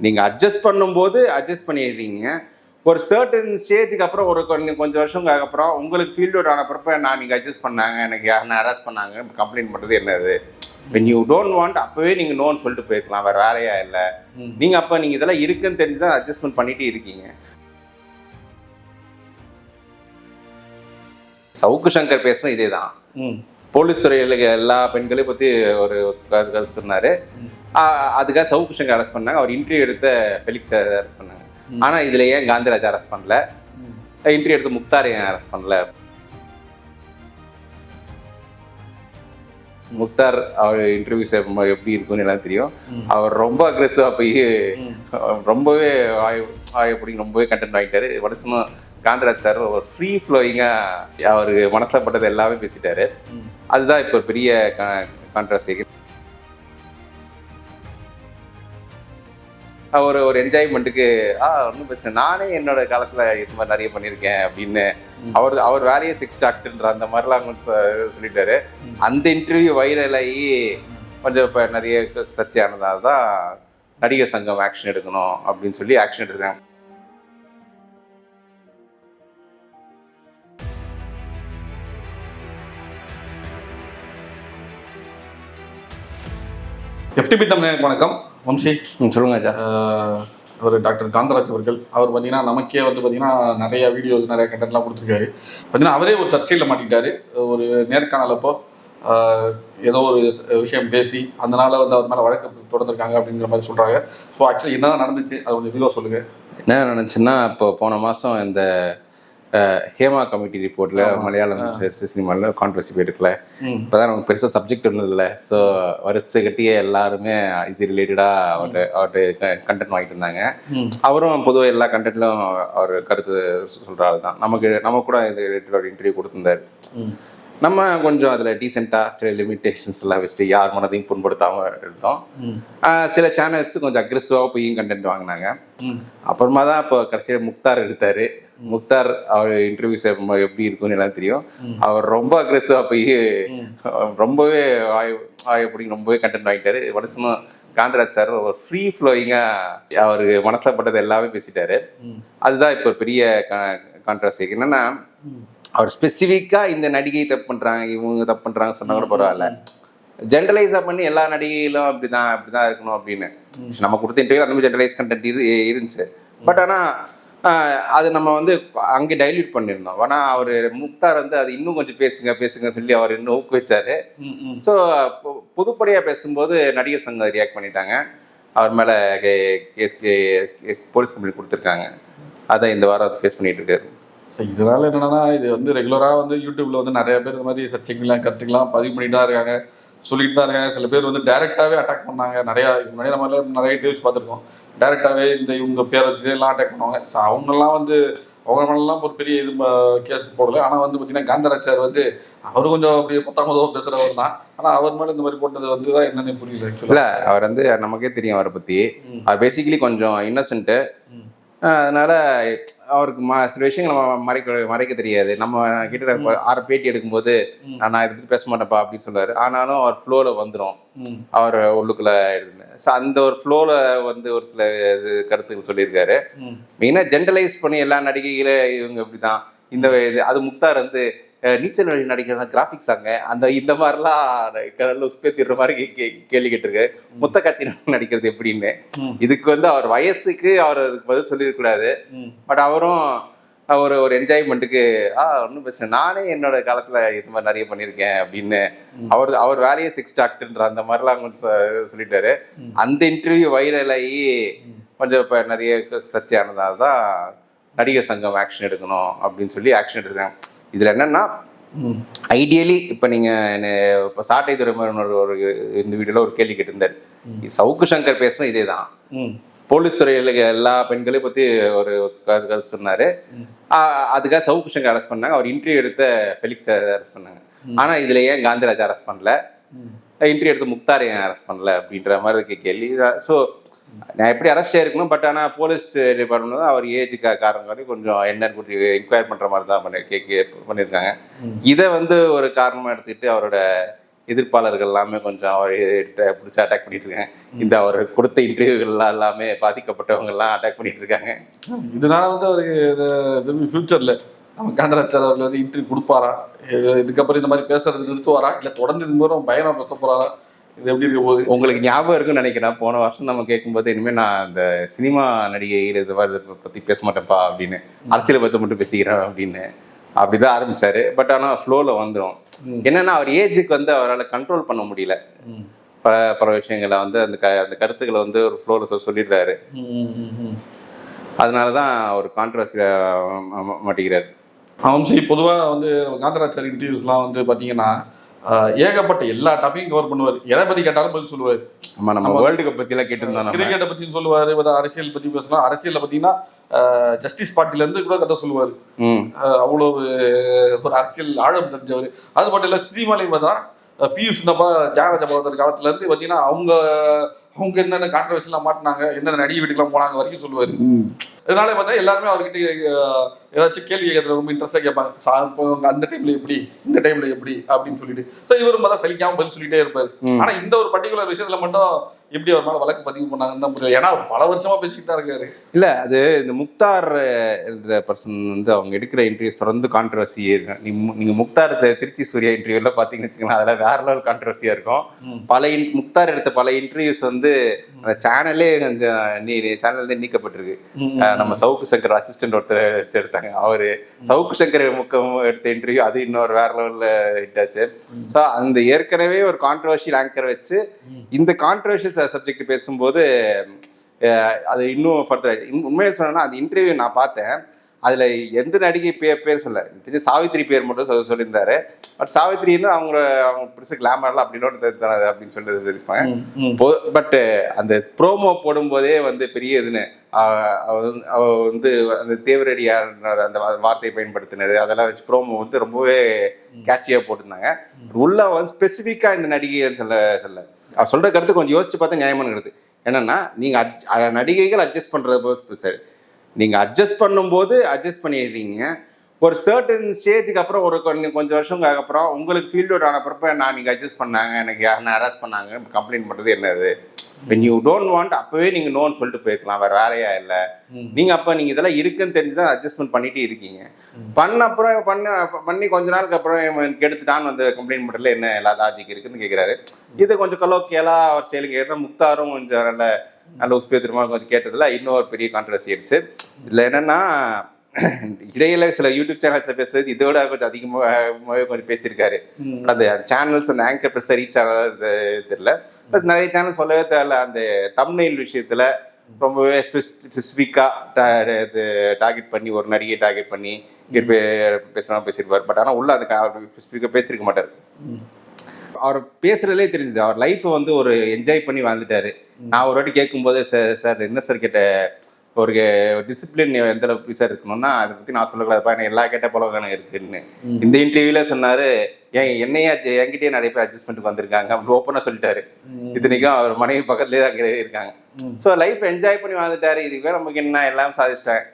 நீங்கள் அட்ஜஸ்ட் பண்ணும்போது அட்ஜஸ்ட் பண்ணிடுறீங்க. ஒரு சர்டன் ஸ்டேஜுக்கு அப்புறம் ஒரு கொஞ்சம் கொஞ்சம் வருஷங்களுக்கு அப்புறம் உங்களுக்கு ஃபீல்ட் அவுட் ஆனப்பறப்ப நான் நீங்கள் அட்ஜஸ்ட் பண்ணாங்க எனக்கு யாருன்னா ஹராஸ் பண்ணாங்க கம்ப்ளைண்ட் பண்ணுறது என்னது? When you don't want அப்போவே நீங்கள் நோன்னு சொல்லிட்டு போயிருக்கலாம். வேறு வேலையா இல்லை. நீங்கள் அப்போ நீங்கள் இதெல்லாம் இருக்குன்னு தெரிஞ்சு தான் அட்ஜஸ்ட்மெண்ட் பண்ணிட்டு இருக்கீங்க. சவுக்கு சங்கர் பேசணும் இதே தான் போலீஸ் துறையில் எல்லா பெண்களையும் பற்றி ஒரு சொன்னார். அதுக்காக சவுக்கு சங்கர் அரெஸ்ட் பண்ணாங்க அவர் இன்டர்வியூ எடுத்த ஃபெலிக்ஸ் அரெஸ்ட் பண்ணாங்க. ஆனால் இதில் ஏன் காந்திராஜ் அரெஸ்ட் பண்ணல. இன்டர்வியூ எடுத்த முக்தார் ஏன் அரெஸ்ட் பண்ணல முக்தார் அவர் இன்டர்வியூஸ் எப்படி இருக்கும்னு எல்லாம் தெரியும். அவர் ரொம்ப அக்ரெசிவாக போய். ரொம்பவே ஆய ஆய பிடிக்கும் ரொம்பவே கண்டென்ட் வாங்கிட்டாரு வருஷமும் காந்தராஜ் சார் ஒரு ஃப்ரீ ஃப்ளோயிங்காக அவருக்கு மனசில் பட்டது எல்லாமே பேசிட்டாரு. அதுதான் இப்போ பெரிய கான்ட்ரவர்சி ஒரு ஒரு என்ஜாய்மெண்ட்டுக்கு ஆ ஒன்றும் பிரச்சனை நானே என்னோட காலத்தில் இது மாதிரி நிறைய பண்ணியிருக்கேன் அப்படின்னு. அவர் அவர் வேலையே சிக்ஸ் டாக்டர்ன்ற அந்த மாதிரிலாம் கொஞ்சம் சொல்லிட்டாரு. அந்த இன்டர்வியூ வைரல் ஆகி கொஞ்சம் இப்போ நிறைய சர்ச்சையானதால தான் நடிகர் சங்கம் ஆக்ஷன் எடுக்கணும் அப்படின்னு சொல்லி ஆக்ஷன் எடுத்துருக்காங்க எஃப்டிபி தமிழ் வணக்கம். வம்சி. சொல்லுங்க சார் ஒரு டாக்டர் காந்தராஜ் அவர்கள். அவர் பார்த்தீங்கன்னா நமக்கே வந்து பார்த்தீங்கன்னா நிறைய வீடியோஸ் நிறைய கண்டென்ட்லாம் கொடுத்துருக்காரு. பார்த்தீங்கன்னா அவரே ஒரு சர்ச்சையில் மாட்டிக்கிட்டாரு. ஒரு நேர்காணல் அப்போ ஆஹ் ஏதோ ஒரு விஷயம் பேசி அதனால வந்து அவர் மேலே வழக்கு தொடர்ந்துருக்காங்க அப்படிங்கிற மாதிரி சொல்கிறாங்க ஸோ ஆக்சுவலி என்னதான் நடந்துச்சு அது கொஞ்சம் வீடியோ சொல்லுங்கள் என்ன நினச்சுன்னா இப்போ போன மாதம் இந்த ஹேமா கமிட்டி ரிப்போர்ட்டில் ஆமா. மலையாளம் சினிமாவில் கான்ட்ரவர்சி போயிருக்குல இப்போதான் நமக்கு பெருசாக சப்ஜெக்ட் ஒன்றும் இல்லை. ஸோ வருஷ கட்டியே எல்லாருமே இது ரிலேட்டடாக அவர்கிட்ட அவர்கிட்ட கண்டென்ட் வாங்கிட்டு இருந்தாங்க. அவரும் பொதுவாக எல்லா கண்டென்ட்லையும் அவர் கருத்து சொல்கிற ஆள் தான் நமக்கு நம்ம கூட இது ரிலேட்டட் ஒரு இன்டர்வியூ கொடுத்துருந்தாரு. நம்ம கொஞ்சம் அதில் டீசெண்டாக சில லிமிட்டேஷன்ஸ் எல்லாம் வச்சுட்டு யார் மனதையும் புண்படுத்தாமல் இருந்தோம். சில சேனல்ஸ் கொஞ்சம் அக்ரெசிவாக போய் கண்டென்ட் வாங்கினாங்க. அப்புறமா தான் இப்போ கடைசியில் முக்தார் எடுத்தாரு. முக்தார் அவர் இன்டர்வியூஸ் எப்படி இருக்கும்னு எல்லாம் தெரியும். அவர் ரொம்ப அக்ரெசிவாக போய் ரொம்பவே ஆய ஆய ரொம்பவே கண்டென்ட் வாங்கிட்டாரு. வருஷமும் காந்தராஜ் சார் ஒரு ஃப்ரீ ஃப்ளோயிங்காக அவருக்கு மனசில் பட்டது எல்லாமே பேசிட்டாரு. அதுதான் இப்போ பெரிய கான்ட்ரவர்சி என்னன்னா அவர் ஸ்பெசிஃபிக்காக இந்த நடிகை தப்பு பண்ணுறாங்க இவங்க தப்பு பண்ணுறாங்க சொன்னா கூட பரவாயில்ல. ஜென்ரலைஸாக பண்ணி எல்லா நடிகைகளும் அப்படிதான் அப்படிதான் இருக்கணும் அப்படின்னு. நம்ம கொடுத்த இன்டர்வியூ அந்த மாதிரி ஜென்ரலைஸ் கண்டென்ட் இரு இருந்துச்சு. பட் ஆனால் அது நம்ம வந்து அங்கே டைல்யூட் பண்ணியிருந்தோம். ஆனால் அவர் முக்தார் வந்து அது இன்னும் கொஞ்சம் பேசுங்க பேசுங்க சொல்லி அவர் இன்னும் ஊக்குவிச்சாரு. ஸோ பொதுப்படையாக பேசும்போது நடிகர் சங்கம் ரியாக்ட் பண்ணிட்டாங்க. அவர் மேலே கேஸ் போலீஸ் கம்ப்ளைண்ட் கொடுத்துருக்காங்க. அதை இந்த வாரம் ஃபேஸ் பண்ணிட்டு இருக்காரு. ஸோ இதனால என்னன்னா இது வந்து ரெகுலராக வந்து யூடியூப்ல வந்து நிறைய பேர் இந்த மாதிரி சர்ச்சைகள்லாம் கருத்துக்கெல்லாம் பதிவு பண்ணிட்டு தான் இருக்காங்க. சொல்லிட்டு தான் இருக்காங்க. சில பேர் வந்து டைரெக்டாகவே அட்டாக் பண்ணாங்க. நிறையா முன்னாடி நம்ம நிறைய இன்டர்வியூஸ் பார்த்துருக்கோம். டைரெக்டாகவே இந்த இவங்க பேரை வச்சு எல்லாம் அட்டாக் பண்ணுவாங்க. ஸோ அவங்கெல்லாம் வந்து அவங்க மேலாம் ஒரு பெரிய இது கேஸ் போடல. ஆனால் வந்து பார்த்தீங்கன்னா காந்தராஜ் சார் வந்து அவர் கொஞ்சம் அப்படியே பத்தாமதோ பேசுகிறவர் தான். ஆனால் அவர் மேலே இந்த மாதிரி போட்டது வந்து தான் என்னன்னு புரியல இல்லை அவர் வந்து நமக்கே தெரியும் அவரை பற்றி அவர் பேசிக்கலி கொஞ்சம் இன்னசென்ட்டு. அதனால அவருக்கு ம சில விஷயங்கள் நம்ம மறைக்க மறைக்க தெரியாது. நம்ம கிட்ட ஆற பேட்டி எடுக்கும்போது. நான் இதை பத்தி பேச மாட்டேன்ப்பா அப்படின்னு சொல்லுவாரு. ஆனாலும் அவர் ஃப்ளோவில் வந்துடும் அவர் உள்ளுக்குள்ள ஸோ அந்த ஒரு ஃப்ளோவில் வந்து ஒரு சில இது கருத்துக்கள் சொல்லியிருக்காரு. மெயினாக ஜென்ரலைஸ் பண்ணி எல்லா நடிகைகளே இவங்க இப்படிதான். இந்த இது அது முக்தார் வந்து நீச்சல் வழி நடிகர் கிராஃபிக்ஸ் ஆங்க அந்த இந்த மாதிரிலாம் கடல்ல உஸ்பேத்திடுற மாதிரி கேள்வி கேட்டிருக்கு முத்த காட்சி நடிக்கிறது எப்படின்னு. இதுக்கு வந்து அவர் வயசுக்கு அவர் அதுக்கு பதில் சொல்லியிருக்கூடாது பட் அவரும் ஒரு ஒரு என்ஜாய்மெண்ட்டுக்கு ஆ ஒன்றும் பிரச்சனை நானே என்னோட காலத்தில் இது மாதிரி நிறைய பண்ணியிருக்கேன் அப்படின்னு. அவர் அவர் வேலையே சிக்ஸ் டாக்டர்ன்ற அந்த மாதிரிலாம் கொஞ்சம் சொ- சொல்லிட்டாரு. அந்த இன்டர்வியூ வைரல் ஆகி. கொஞ்சம் இப்போ நிறைய சர்ச்சையானதால தான் நடிகர் சங்கம் ஆக்ஷன் எடுக்கணும் அப்படின்னு சொல்லி ஆக்ஷன் எடுத்துருக்காங்க. இதில் என்னன்னா ஐடியலி இப்போ நீங்கள் இப்போ சாட்டை துறைமுறை ஒரு இந்த வீடியோவில் ஒரு கேள்வி கேட்டிருந்தார். சவுக்கு சங்கர் பேசணும் இதே தான் போலீஸ் துறையில் எல்லா பெண்களையும் பற்றி ஒரு கரு- கருத்து சொன்னார். அதுக்காக சவுக்கு சங்கர் அரெஸ்ட் பண்ணாங்க. அவர் இன்டர்வியூ எடுத்த ஃபெலிக்ஸ் அரெஸ்ட் பண்ணாங்க. ஆனால் இதில் ஏன் காந்திராஜ் அரெஸ்ட் பண்ணல? இன்டர்வியூ எடுத்த முக்தார் ஏன் அரெஸ்ட் பண்ணல? அப்படின்ற மாதிரி இருக்க கேள்வி. ஸோ நான் எப்படி அரெஸ்ட் ஆயிருக்கணும் பட் ஆனால் போலீஸ் டிபார்ட்மெண்ட் தான் அவர் ஏஜுக்கு காரணம் காட்டி கொஞ்சம் என்னன்னு கொஞ்சம் என்கொயர் பண்ணுற மாதிரி தான் பண்ணி கே பண்ணியிருக்காங்க. இதை வந்து ஒரு காரணமாக எடுத்துக்கிட்டு அவரோட எதிர்ப்பாளர்கள் எல்லாமே கொஞ்சம் அவர் பிடிச்சி அட்டாக் பண்ணிட்டு இருக்காங்க. இந்த அவர் கொடுத்த இன்டர்வியூகள்லாம் எல்லாமே பாதிக்கப்பட்டவங்க எல்லாம் அட்டாக் பண்ணிட்டு இருக்காங்க. இதனால வந்து அவருக்கு ஃபியூச்சர்ல நம்ம காந்தராஜ் சார் அவர்கள் வந்து இன்டர்வியூ கொடுப்பாரா? இது- இதுக்கப்புறம் இந்த மாதிரி பேசுறது நிறுத்துவாரா? இல்ல தொடர்ந்து இது மாதிரி பயணம் பேச போறாரா? இது எப்படி இருக்க போகுது? உங்களுக்கு ஞாபகம் இருக்குன்னு நினைக்கிறேன். போன வருஷம் நம்ம கேட்கும்போது இனிமேல் நான் இந்த சினிமா நடிகைகள் இது பத்தி பேச மாட்டேன்ப்பா அப்படின்னு அரசியலை பத்தி மட்டும் பேசிக்கிறேன் அப்படின்னு அப்படிதான் ஆரம்பிச்சாரு. பட் ஆனா ஃப்ளோல வந்துடும் என்னன்னா அவர் ஏஜுக்கு வந்து அவரால் கண்ட்ரோல் பண்ண முடியல. பல பல விஷயங்களை வந்து அந்த க அந்த கருத்துக்களை வந்து ஒரு ஃப்ளோல சொல் சொல்லிடுறாரு. அதனால தான் ஒரு கான்ட்ரவர்சியில் மாட்டேங்கிறார் வம்சி பொதுவாக வந்து காந்தராஜ் சார் இன்டர்வியூஸ்லாம் வந்து பார்த்தீங்கன்னா ஏகப்பட்ட எல்லா டாப்பிக்கும் கவர் பண்ணுவார். எதை பற்றி கேட்டாலும் பதில் சொல்லுவார். நம்ம நம்ம வேர்ல்டு கப் பத்திலாம் கேட்டிருந்தோம் நம்ம. கிரிக்கெட்டை பற்றியும் சொல்லுவார் அரசியல் பற்றி பேசலாம். அரசியலில் பார்த்தீங்கன்னா ஜஸ்டிஸ் பார்ட்டிலேருந்து கூட கதை சொல்லுவார். ம். அவ்வளோ ஒரு அரசியல் ஆழம் தெரிஞ்சவர். அது மட்டும் இல்லை சினிமாலையும் பார்த்தா பியூஷ் சின்னப்பா தியாகராஜ பகவதர் காலத்துலேருந்து பார்த்தீங்கன்னா அவங்க அவங்க என்னென்ன கான்ட்ரவர்சிலாம் மாட்டினாங்க என்னென்ன நடிகை வீட்டுக்குலாம் போனாங்க வரைக்கும் சொல்லுவார். ம். இதனால பார்த்தா எல்லாருமே அவர்கிட்ட ஏதாச்சும் கேள்வி கேட்கறது ரொம்ப இன்ட்ரெஸ்டாக கேட்பாங்க. சார் அந்த டைம்ல எப்படி? இந்த டைம்ல எப்படி? அப்படின்னு சொல்லிட்டு. ஸோ இவரும் பார்த்தா சலிக்காம பதில் சொல்லிட்டே இருப்பாரு. ஆனா இந்த ஒரு பர்டிகுலர் விஷயத்துல மட்டும் எப்படி அவர் மேல வழக்கு பதிவு பண்ணாங்கன்னு தான் புரியல. ஏன்னா பல வருஷமா பேசிக்கிட்டு தான் இருக்காரு. இல்ல அது இந்த முக்தார் என்ற பர்சன் வந்து அவங்க எடுக்கிற இன்டர்வியூஸ் தொடர்ந்து கான்ட்ரவர்சி நீங்க முக்தார் திருச்சி சூர்யா இன்டர்வியூல பாத்தீங்கன்னு வச்சுக்கோங்களேன் அதெல்லாம் வேற லெவல் கான்ட்ரவர்சியா இருக்கும். பல முக்தார் எடுத்த பல இன்டர்வியூஸ் வந்து அந்த சேனலே நீ சேனல் வந்து நீக்கப்பட்டிருக்கு. நம்ம சவுக்கு சங்கர் அசிஸ்டன்ட் ஒருத்தர் வச்சு எடுத்தாங்க அவரு சவுக்கு சங்கர் முக்கம் எடுத்த இன்டர்வியூ அது இன்னொரு வேற லெவல்ல ஹிட் ஆச்சு. ஸோ அந்த ஏற்கனவே ஒரு கான்ட்ரவர்ஷியல் ஆங்கர் வச்சு இந்த கான்ட்ரவர்ஷியல் சப்ஜெக்ட் பேசும்போது அது இன்னும் ஃபர்தர் உண்மையை சொன்னா அந்த இன்டர்வியூ நான் பார்த்தேன். அதுல எந்த நடிகை பேர் பேர் சொல்ல தெரிஞ்சு சாவித்திரி பேர் மட்டும் சொல்ல சொல்லியிருந்தாரு. பட் சாவித்திரின்னு அவங்க அவங்க பெருசு கிளாமர்லாம் அப்படின்னு தெரியாது அப்படின்னு சொல்லி சொல்லியிருப்பாங்க. பட் அந்த ப்ரோமோ போடும்போதே வந்து பெரிய இதுன்னு அவ வந்து- அந்த தேவரடியார் அந்த வார்த்தையை பயன்படுத்தினது அதெல்லாம் வச்சு ப்ரோமோ வந்து ரொம்பவே கேட்சியா போட்டிருந்தாங்க. உள்ள வந்து ஸ்பெசிஃபிக்கா இந்த நடிகைன்னு சொல்ல சொல்ல. அவர் சொல்ற கருத்து கொஞ்சம் யோசிச்சு பார்த்தா நியாயமான கருத்து. என்னன்னா நீங்க adj- அஹ் நடிகைகள் அட்ஜஸ்ட் பண்றது போது சரி நீங்க அட்ஜஸ்ட் பண்ணும்போது அட்ஜஸ்ட் பண்ணிடுறீங்க. ஒரு சர்டன் ஸ்டேஜுக்கு அப்புறம் ஒரு கொஞ்சம் கொஞ்சம் வருஷங்களுக்கு அப்புறம் உங்களுக்கு ஃபீல்ட் அவுட் ஆனப்பறப்ப நான் நீங்கள் அட்ஜஸ்ட் பண்ணாங்க எனக்கு யாருன்னா ஹராஸ் பண்ணாங்க கம்ப்ளைண்ட் பண்ணுறது என்னது? வென் யூ டோன்ட் வாண்ட் அப்போவே நீங்கள் நோன்னு சொல்லிட்டு போயிருக்கலாம். வேறு வேலையா இல்லை. நீங்கள் அப்போ நீங்கள் இதெல்லாம் இருக்குன்னு தெரிஞ்சு தான் அட்ஜஸ்ட்மெண்ட் பண்ணிட்டு இருக்கீங்க. பண்ண அப்புறம் பண்ண பண்ணி கொஞ்ச நாளுக்கு அப்புறம் கெடுத்துட்டான்னு வந்து கம்ப்ளைண்ட் பண்ணுறதுல என்ன எல்லா லாஜிக் இருக்குன்னு கேட்குறாரு இது கொஞ்சம் கலோக்கியலா அவர் ஸ்டைலுக்கு கேட்டால் முக்தாரும் கொஞ்சம் நல்ல நல்ல உஸ்பேத்திரமா கொஞ்சம் கேட்டதுல இன்னொரு பெரிய கான்ட்ரவர்சி ஆயிடுச்சு. இதுல என்னன்னா இடையில சில யூடியூப் சேனல்ஸ் பேசுறது இதோட கொஞ்சம் அதிகமாக கொஞ்சம் பேசியிருக்காரு. அந்த சேனல்ஸ் அந்த ஆங்கர் பெருசாக ரீச் ஆனது தெரியல. ப்ளஸ் நிறைய சேனல் சொல்லவே தேவையில்ல. அந்த தமிழ்நெல் விஷயத்துல ரொம்பவே ஸ்பெசிஃபிக்காக இது டார்கெட் பண்ணி ஒரு நடிகை டார்கெட் பண்ணி பேசுகிறோம் பேசியிருப்பார். பட் ஆனால் உள்ள அந்த ஸ்பெசிஃபிக்காக பேசியிருக்க மாட்டார். அவர் பேசுறதுலே தெரிஞ்சுது. அவர் லைஃப்பை வந்து ஒரு என்ஜாய் பண்ணி வாழ்ந்துட்டாரு. நான் ஒரு வாட்டி கேட்கும்போது சார் சார் என்ன சார் கேட்ட ஒரு டிசிப்ளின் எந்த அளவுக்கு சார் இருக்கணும்னா அதை பற்றி நான் சொல்லக்கூடாதுப்பா. எனக்கு எல்லா கேட்ட பழக்கம் இருக்குன்னு. இந்த இன்டர்வியூல சொன்னாரு ஏன் என்னையா என்கிட்டயே நிறைய பேர் அட்ஜஸ்ட்மெண்ட்டுக்கு வந்திருக்காங்க அப்படி ஓப்பனாக சொல்லிட்டாரு. இத்தனைக்கும் அவர் மனைவி பக்கத்துலேயே தான் அங்கே இருக்காங்க. ஸோ லைஃப் என்ஜாய் பண்ணி வாழ்ந்துட்டாரு. இதுவே நமக்கு என்ன எல்லாம் சாதிச்சிட்டேன்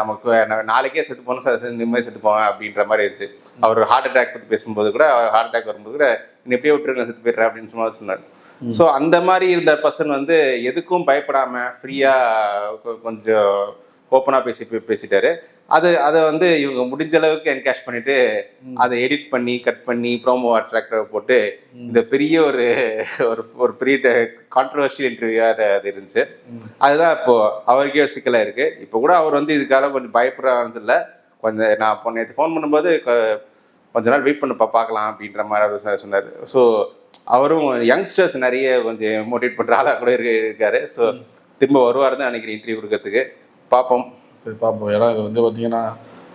நமக்கு நாளைக்கே செத்து போன நிம்மதி செத்து போவேன் அப்படின்ற மாதிரி இருந்துச்சு. அவர் ஹார்ட் அட்டாக் பற்றி பேசும்போது கூட அவர் ஹார்ட் அட்டாக் வரும்போது கூட நீ எப்படியே விட்டுருங்க செத்து போயிடுறேன் அப்படின்னு சும்மா சொன்னார். ஸோ அந்த மாதிரி இருந்த பர்சன் வந்து எதுக்கும் பயப்படாம ஃப்ரீயா கொஞ்சம் ஓப்பனா பேசி பேசிட்டாரு. அது அதை வந்து இவங்க முடிஞ்ச அளவுக்கு என்கேஷ் பண்ணிட்டு அதை எடிட் பண்ணி கட் பண்ணி ப்ரோமோ அட்ராக்டர் போட்டு இந்த பெரிய ஒரு ஒரு ஒரு பெரிய கான்ட்ரவர்ஷியல் இன்டர்வியூ அது இருந்துச்சு. அதுதான் இப்போ அவருக்கே ஒரு சிக்கலா இருக்கு. இப்போ கூட அவர் வந்து இதுக்காக கொஞ்சம் பயப்படுறான்னு இல்லை கொஞ்சம் நான் இப்போ நேற்று ஃபோன் பண்ணும்போது கொஞ்ச நாள் வெயிட் பண்ணி பார்க்கலாம் அப்படின்ற மாதிரி சொன்னார். ஸோ அவரும் யங்ஸ்டர்ஸ் நிறைய கொஞ்சம் மோட்டிவேட் பண்ணுற ஆளாக கூட இருக்கு இருக்காரு. ஸோ திரும்ப வருவார் தான் நினைக்கிறேன் இன்டர்வியூ கொடுக்கறதுக்கு. பார்ப்போம். சரி பார்ப்போம் ஏன்னா இது வந்து பார்த்தீங்கன்னா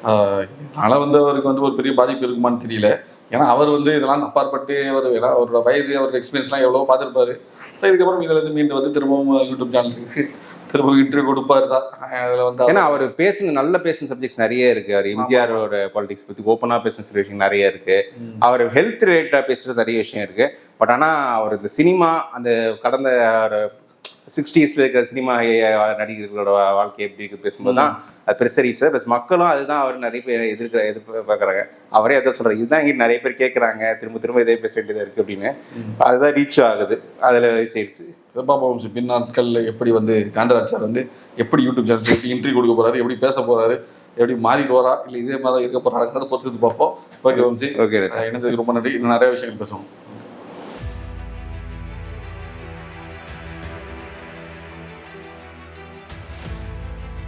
ஆஹ், இதனால வந்து அவருக்கு வந்து ஒரு பெரிய பாதிப்பு இருக்குமான்னு தெரியல. ஏன்னா அவர் வந்து இதெல்லாம் அப்பாற்பட்டு அவர் ஏன்னா அவரோட வயது அவரோட எக்ஸ்பீரியன்ஸ்லாம் எவ்வளோ பார்த்துருப்பாரு. ஸோ இதுக்கப்புறம் இதில் இருந்து மீண்டு வந்து திரும்பவும் யூடியூப் சேனல்ஸுக்கு திரும்பவும் இன்டர்வியூ கொடுப்பாரு தான். அதில் வந்து ஏன்னா அவர் பேசின நல்ல பேசின சப்ஜெக்ட்ஸ் நிறைய இருக்கு. அவர் எம்ஜிஆரோட பாலிடிக்ஸ் பத்தி ஓப்பனா பேசின சில விஷயம் நிறைய இருக்கு. அவர் ஹெல்த் ரிலேட்டடா பேசுறது நிறைய விஷயம் இருக்கு. பட் ஆனா அவர் இந்த சினிமா அந்த கடந்த சிக்ஸ்டீஸ்ல இருக்கிற சினிமா நடிகர்களோட வாழ்க்கை எப்படி இருக்கு பேசும்போது தான் அது பெருசாக ரீச் ப்ளஸ் மக்களும் அதுதான் அவர் நிறைய பேர் எதிர்க்கிற எதிர்பார்க்குறாங்க. அவரே அதான் சொல்றாரு இதுதான் இங்கே நிறைய பேர் கேட்குறாங்க திரும்ப திரும்ப இதே பேச வேண்டியதாக இருக்கு அப்படின்னு. அதுதான் ரீச் ஆகுது. அதில் ரீச் ஆயிடுச்சு. பாபா வம்சி பின் நாட்கள்ல எப்படி வந்து காந்தராஜ் சார் வந்து எப்படி யூடியூப் சேனல் எப்படி இன்டர்வியூ கொடுக்க போறாரு எப்படி பேச போறாரு எப்படி மாறிடுவாரா இல்லை இதே மாதிரி தான் இருக்க போறாங்க பொறுத்து பார்ப்போம். ஓகே வம்சி ஓகே இணைந்ததுக்கு ரொம்ப நன்றி. இன்னும் நிறைய விஷயங்கள் பேசுவோம்.